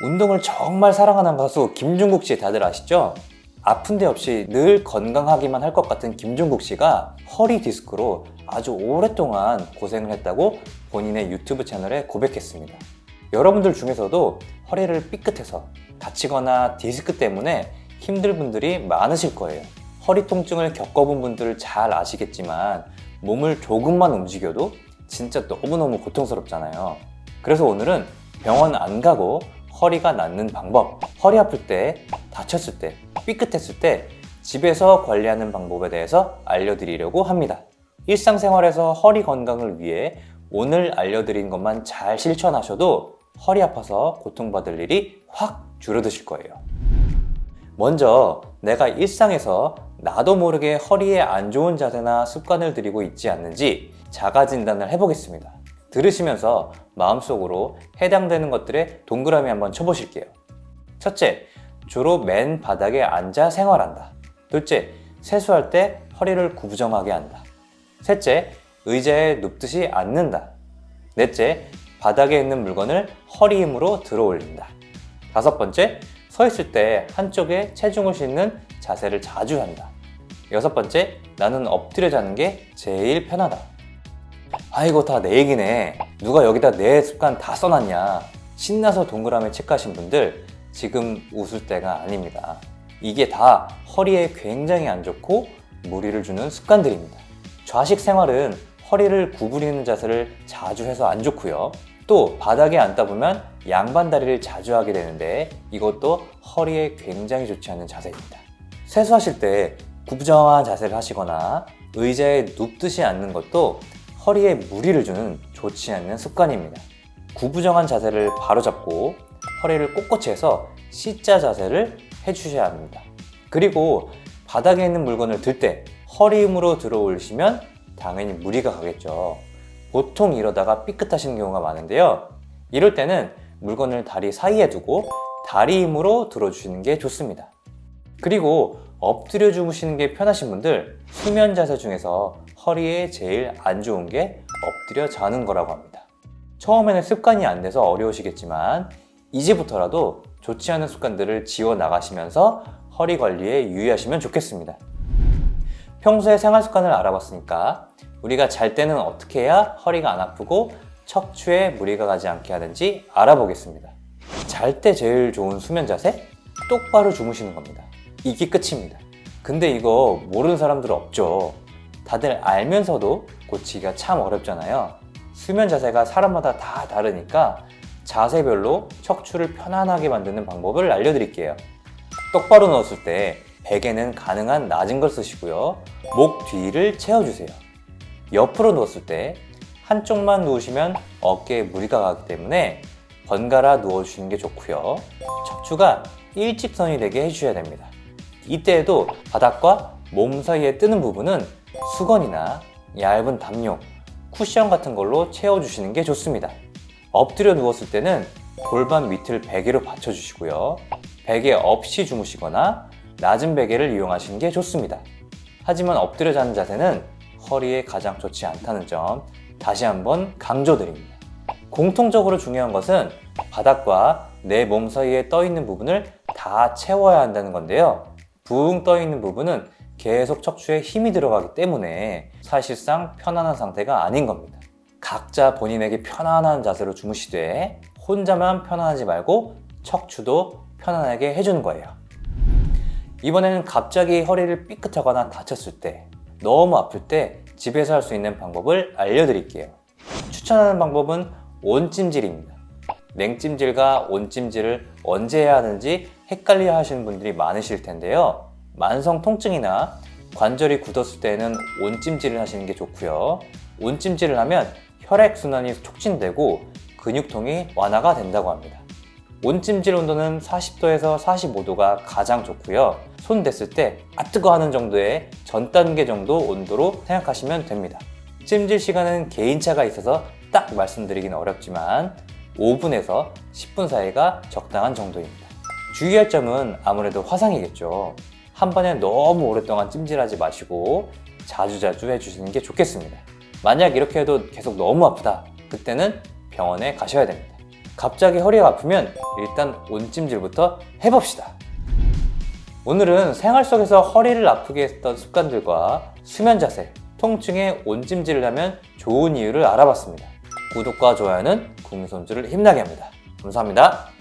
운동을 정말 사랑하는 가수 김종국 씨 다들 아시죠? 아픈 데 없이 늘 건강하기만 할 것 같은 김종국 씨가 허리 디스크로 아주 오랫동안 고생을 했다고 본인의 유튜브 채널에 고백했습니다. 여러분들 중에서도 허리를 삐끗해서 다치거나 디스크 때문에 힘들 분들이 많으실 거예요. 허리 통증을 겪어본 분들 잘 아시겠지만 몸을 조금만 움직여도 진짜 너무너무 고통스럽잖아요. 그래서 오늘은 병원 안 가고 허리가 낫는 방법, 허리 아플 때, 다쳤을 때, 삐끗했을 때 집에서 관리하는 방법에 대해서 알려드리려고 합니다. 일상생활에서 허리 건강을 위해 오늘 알려드린 것만 잘 실천하셔도 허리 아파서 고통받을 일이 확 줄어드실 거예요. 먼저 내가 일상에서 나도 모르게 허리에 안 좋은 자세나 습관을 들이고 있지 않는지 자가 진단을 해보겠습니다. 들으시면서 마음속으로 해당되는 것들에 동그라미 한번 쳐보실게요. 첫째, 주로 맨 바닥에 앉아 생활한다. 둘째, 세수할 때 허리를 구부정하게 한다. 셋째, 의자에 눕듯이 앉는다. 넷째, 바닥에 있는 물건을 허리 힘으로 들어 올린다. 다섯 번째, 서 있을 때 한쪽에 체중을 싣는 자세를 자주 한다. 여섯 번째, 나는 엎드려 자는 게 제일 편하다. 아이고, 다 내 얘기네. 누가 여기다 내 습관 다 써놨냐. 신나서 동그라미 체크하신 분들, 지금 웃을 때가 아닙니다. 이게 다 허리에 굉장히 안 좋고 무리를 주는 습관들입니다. 좌식 생활은 허리를 구부리는 자세를 자주 해서 안 좋고요. 또 바닥에 앉다 보면 양반 다리를 자주 하게 되는데 이것도 허리에 굉장히 좋지 않은 자세입니다. 세수하실 때 구부정한 자세를 하시거나 의자에 눕듯이 앉는 것도 허리에 무리를 주는 좋지 않는 습관입니다. 구부정한 자세를 바로잡고 허리를 꼿꼿이 해서 C자 자세를 해주셔야 합니다. 그리고 바닥에 있는 물건을 들 때 허리 힘으로 들어 올리시면 당연히 무리가 가겠죠. 보통 이러다가 삐끗하시는 경우가 많은데요. 이럴 때는 물건을 다리 사이에 두고 다리 힘으로 들어주시는 게 좋습니다. 그리고 엎드려 주무시는 게 편하신 분들 수면 자세 중에서 허리에 제일 안 좋은 게 엎드려 자는 거라고 합니다. 처음에는 습관이 안 돼서 어려우시겠지만 이제부터라도 좋지 않은 습관들을 지워 나가시면서 허리 관리에 유의하시면 좋겠습니다. 평소에 생활 습관을 알아봤으니까 우리가 잘 때는 어떻게 해야 허리가 안 아프고 척추에 무리가 가지 않게 하는지 알아보겠습니다. 잘 때 제일 좋은 수면 자세? 똑바로 주무시는 겁니다. 이게 끝입니다. 근데 이거 모르는 사람들 없죠. 다들 알면서도 고치기가 참 어렵잖아요. 수면 자세가 사람마다 다 다르니까 자세별로 척추를 편안하게 만드는 방법을 알려드릴게요. 똑바로 누웠을 때 베개는 가능한 낮은 걸 쓰시고요. 목 뒤를 채워주세요. 옆으로 누웠을 때 한쪽만 누우시면 어깨에 무리가 가기 때문에 번갈아 누워주시는 게 좋고요. 척추가 일직선이 되게 해주셔야 됩니다. 이때에도 바닥과 몸 사이에 뜨는 부분은 수건이나 얇은 담요, 쿠션 같은 걸로 채워주시는 게 좋습니다. 엎드려 누웠을 때는 골반 밑을 베개로 받쳐주시고요. 베개 없이 주무시거나 낮은 베개를 이용하시는 게 좋습니다. 하지만 엎드려 자는 자세는 허리에 가장 좋지 않다는 점 다시 한번 강조드립니다. 공통적으로 중요한 것은 바닥과 내 몸 사이에 떠 있는 부분을 다 채워야 한다는 건데요. 붕 떠 있는 부분은 계속 척추에 힘이 들어가기 때문에 사실상 편안한 상태가 아닌 겁니다. 각자 본인에게 편안한 자세로 주무시되 혼자만 편안하지 말고 척추도 편안하게 해주는 거예요. 이번에는 갑자기 허리를 삐끗하거나 다쳤을 때 너무 아플 때 집에서 할 수 있는 방법을 알려드릴게요. 추천하는 방법은 온찜질입니다. 냉찜질과 온찜질을 언제 해야 하는지 헷갈려 하시는 분들이 많으실 텐데요. 만성 통증이나 관절이 굳었을 때는 온찜질을 하시는 게 좋고요. 온찜질을 하면 혈액순환이 촉진되고 근육통이 완화가 된다고 합니다. 온찜질 온도는 40도에서 45도가 가장 좋고요. 손 댔을 때 아 뜨거 하는 정도의 전 단계 정도 온도로 생각하시면 됩니다. 찜질 시간은 개인차가 있어서 딱 말씀드리기는 어렵지만 5분에서 10분 사이가 적당한 정도입니다. 주의할 점은 아무래도 화상이겠죠. 한 번에 너무 오랫동안 찜질하지 마시고 자주자주 해주시는 게 좋겠습니다. 만약 이렇게 해도 계속 너무 아프다. 그때는 병원에 가셔야 됩니다. 갑자기 허리가 아프면 일단 온찜질부터 해봅시다. 오늘은 생활 속에서 허리를 아프게 했던 습관들과 수면 자세, 통증에 온찜질을 하면 좋은 이유를 알아봤습니다. 구독과 좋아요는 국민손주를 힘나게 합니다. 감사합니다.